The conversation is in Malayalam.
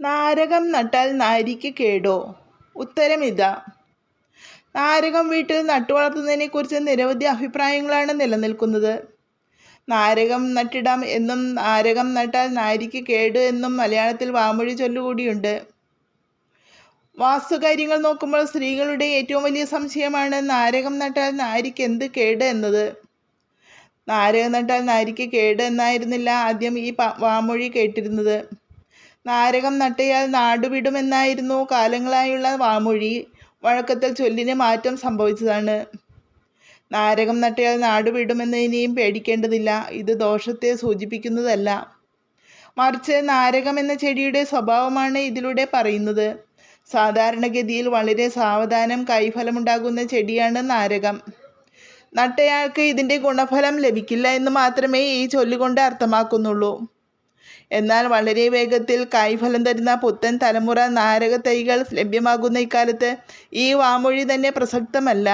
നാരകം നട്ടാൽ നാരിക്ക് കേടോ? ഉത്തരമിതാ. നാരകം വീട്ടിൽ നട്ടുവളർത്തുന്നതിനെക്കുറിച്ച് നിരവധി അഭിപ്രായങ്ങളാണ് നിലനിൽക്കുന്നത്. നാരകം നട്ടിടാം എന്നും നാരകം നട്ടാൽ നാരിക്ക് കേട് എന്നും മലയാളത്തിൽ വാമൊഴി ചൊല്ലുകൂടിയുണ്ട്. വാസ്തുകാര്യങ്ങൾ നോക്കുമ്പോൾ സ്ത്രീകളുടെ ഏറ്റവും വലിയ സംശയമാണ് നാരകം നട്ടാൽ നാരിക്ക് എന്ത് കേട് എന്നത്. നാരകം നട്ടാൽ നാരിക്ക് കേട് എന്നായിരുന്നില്ല ആദ്യം ഈ വാമൊഴി കേട്ടിരുന്നത്. നാരകം നട്ടയാൽ നാടുവിടുമെന്നായിരുന്നു കാലങ്ങളായുള്ള വാമൊഴി. വഴക്കത്തിൽ ചൊല്ലിന് മാറ്റം സംഭവിച്ചതാണ്. നാരകം നട്ടയാൽ നാടുവിടുമെന്ന് ഇനിയും പേടിക്കേണ്ടതില്ല. ഇത് ദോഷത്തെ സൂചിപ്പിക്കുന്നതല്ല. മറിച്ച് നാരകം എന്ന ചെടിയുടെ സ്വഭാവമാണ് ഇതിലൂടെ പറയുന്നത്. സാധാരണഗതിയിൽ വളരെ സാവധാനം കൈഫലമുണ്ടാകുന്ന ചെടിയാണ് നാരകം. നട്ടയാൾക്ക് ഇതിന്റെ ഗുണഫലം ലഭിക്കില്ല എന്ന് മാത്രമേ ഈ ചൊല്ലുകൊണ്ട് അർത്ഥമാക്കുന്നുള്ളൂ. എന്നാൽ വളരെ വേഗത്തിൽ കായ്ഫലം തരുന്ന പുത്തൻ തലമുറ നാരക തൈകൾ ലഭ്യമാകുന്ന ഇക്കാലത്ത് ഈ വാമൊഴി തന്നെ പ്രസക്തമല്ല.